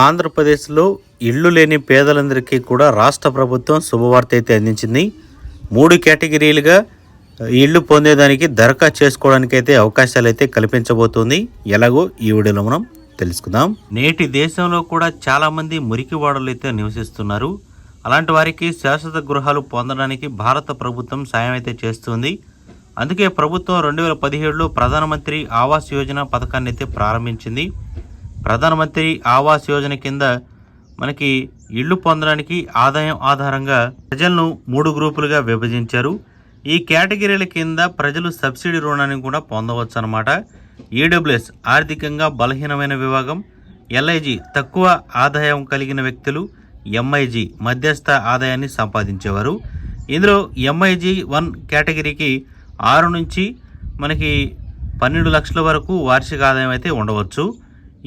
ఆంధ్రప్రదేశ్లో ఇళ్ళు లేని పేదలందరికీ కూడా రాష్ట్ర ప్రభుత్వం శుభవార్త అయితే అందించింది. మూడు కేటగిరీలుగా ఇళ్ళు పొందేదానికి దరఖాస్తు చేసుకోవడానికి అయితే అవకాశాలు అయితే కల్పించబోతుంది. ఎలాగో ఈ వీడియోలో మనం తెలుసుకుందాం. నేటి దేశంలో కూడా చాలామంది మురికివాడలు అయితే నివసిస్తున్నారు. అలాంటి వారికి శాశ్వత గృహాలు పొందడానికి భారత ప్రభుత్వం సాయం అయితే చేస్తుంది. అందుకే ప్రభుత్వం రెండు వేల పదిహేడులో ప్రధానమంత్రి ఆవాస్ యోజన పథకాన్ని అయితే ప్రారంభించింది. ప్రధానమంత్రి ఆవాస్ యోజన కింద మనకి ఇళ్ళు పొందడానికి ఆదాయం ఆధారంగా ప్రజలను మూడు గ్రూపులుగా విభజించారు. ఈ కేటగిరీల కింద ప్రజలు సబ్సిడీ రుణాన్ని కూడా పొందవచ్చు అనమాట ఈడబ్ల్యూఎస్ ఆర్థికంగా బలహీనమైన విభాగం ఎల్ఐజి తక్కువ ఆదాయం కలిగిన వ్యక్తులు ఎంఐజి మధ్యస్థ ఆదాయాన్ని సంపాదించేవారు. ఇందులో ఎంఐజి వన్ కేటగిరీకి ఆరు నుంచి మనకి పన్నెండు లక్షల వరకు వార్షిక ఆదాయం అయితే ఉండవచ్చు.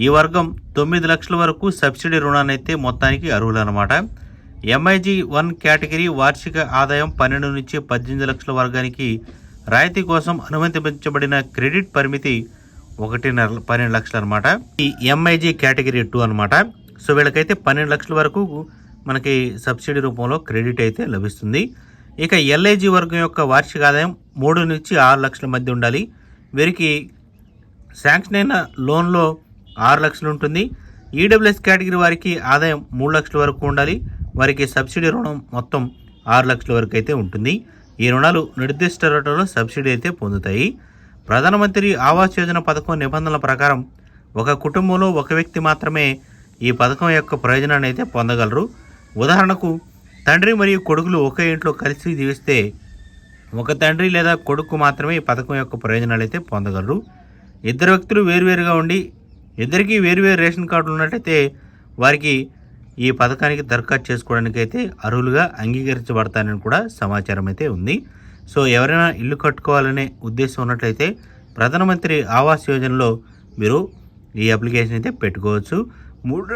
ఈ వర్గం తొమ్మిది లక్షల వరకు సబ్సిడీ రుణాన్ని అయితే మొత్తానికి అర్హులు అనమాట వన్ కేటగిరీ వార్షిక ఆదాయం పన్నెండు నుంచి పద్దెనిమిది లక్షల వర్గానికి రాయితీ కోసం అనుమతించబడిన క్రెడిట్ పరిమితి ఒకటిన్నర పన్నెండు లక్షలు అనమాట ఈ ఎంఐజీ కేటగిరీ టూ అనమాట సో వీళ్ళకైతే పన్నెండు లక్షల వరకు మనకి సబ్సిడీ రూపంలో క్రెడిట్ అయితే లభిస్తుంది. ఇక ఎల్ఐజీ వర్గం యొక్క వార్షిక ఆదాయం మూడు నుంచి ఆరు లక్షల మధ్య ఉండాలి. వీరికి శాంక్షన్ అయిన లోన్లో ఆరు లక్షలు ఉంటుంది. ఈడబ్ల్యూఎస్ కేటగిరీ వారికి ఆదాయం మూడు లక్షల వరకు ఉండాలి. వారికి సబ్సిడీ రుణం మొత్తం ఆరు లక్షల వరకు అయితే ఉంటుంది. ఈ రుణాలు నిర్దిష్ట రేటులో సబ్సిడీ అయితే పొందుతాయి. ప్రధానమంత్రి ఆవాస్ యోజన పథకం నిబంధనల ప్రకారం ఒక కుటుంబంలో ఒక వ్యక్తి మాత్రమే ఈ పథకం యొక్క ప్రయోజనాన్ని అయితే పొందగలరు. ఉదాహరణకు తండ్రి మరియు కొడుకులు ఒకే ఇంట్లో కలిసి జీవిస్తే ఒక తండ్రి లేదా కొడుకు మాత్రమే ఈ పథకం యొక్క ప్రయోజనాలు అయితే పొందగలరు. ఇద్దరు వ్యక్తులు వేరువేరుగా ఉండి ఇద్దరికీ వేరువేరు రేషన్ కార్డులు ఉన్నట్టయితే వారికి ఈ పథకానికి దరఖాస్తు చేసుకోవడానికి అయితే అర్హులుగా అంగీకరించబడతానని కూడా సమాచారం అయితే ఉంది. సో ఎవరైనా ఇల్లు కట్టుకోవాలనే ఉద్దేశం ఉన్నట్లయితే ప్రధానమంత్రి ఆవాస్ యోజనలో మీరు ఈ అప్లికేషన్ అయితే పెట్టుకోవచ్చు. మూడు